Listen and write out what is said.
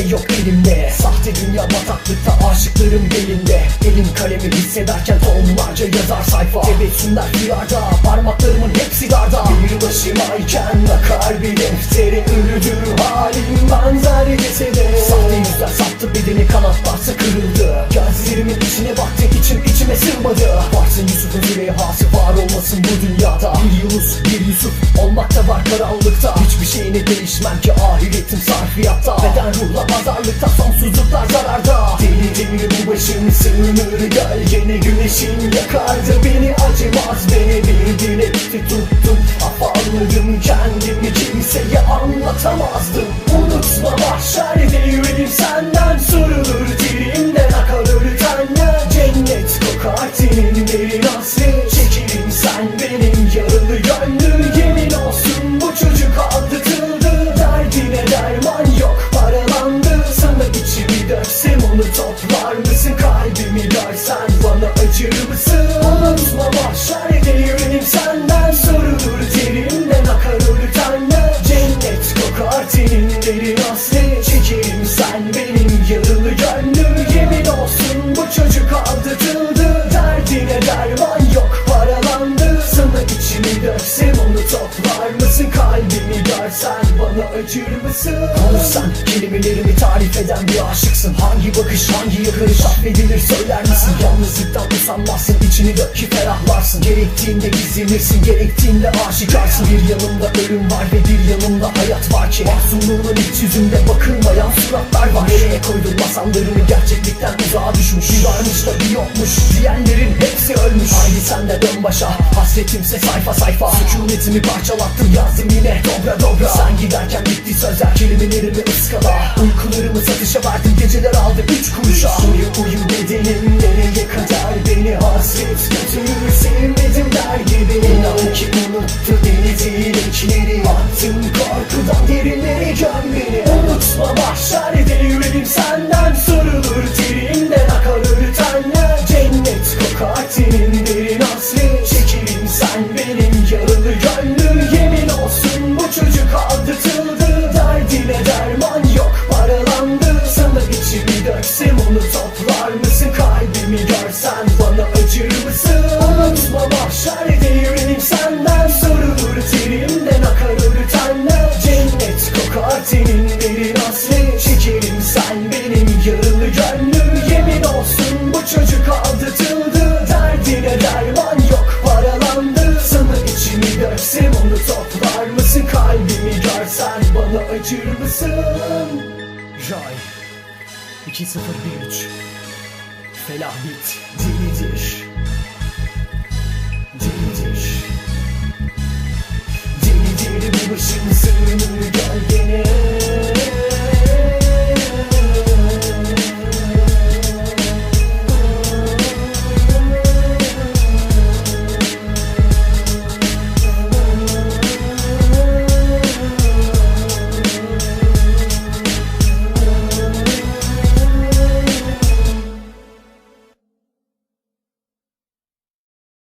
şey yok elimde. Sahte dünya bataklıkta aşıklarım belinde. Elim kalemi hissederken tonlarca yazar sayfa. Tebessümler rüyada parmaklarımın hepsi darda Bir başımayken akar bir defteri Ölüdür halim benzer de Sahte yüzler sattı bedeni kanatlarsa kırıldı. Gözlerimin içine baktı içim içime sığmadı. Varsın Yusuf'un züleyhası var olmasın bu dünyada Bir Yunus bir Yusuf olmakta var karanlıkta. Hiçbir şeyine değişmem ki ahiretim sarfiyatta. Beden ruhla pazarlıkta sonsuzluklar zararda. Deli demir bu başım sığınır gölgene güneşin yakardı Beni. Acımaz beni shut Konuşsan kelimelerimi tarif eden bir aşıksın. Hangi bakış hangi yakırış affedilir söyler misin? Yalnızlıktan usanmazsın içini dök ki ferahlarsın. Gerektiğinde gizlenirsin gerektiğinde aşikarsın. Bir yanımda ölüm var ve bir yanımda hayat var ki Mahzunluğunun iç yüzünde bakılmayan suratlar var. Nereye koydun masallarını? Gerçeklikten uzağa düşmüş. Bir varmış da bir yokmuş. Diyenlerin hepsi ölmüş. Haydi sen de dön başa. Hasretimse sayfa sayfa. Sükunetimi parçalattım yazdım yine dobra dobra. Sen giderken bitti sözler kelimelerimi ıskala Uykularımı satışa verdim geceler aldı üç kuruşa. Uyu uyu acır mısın? Ray. 2013 Felah bit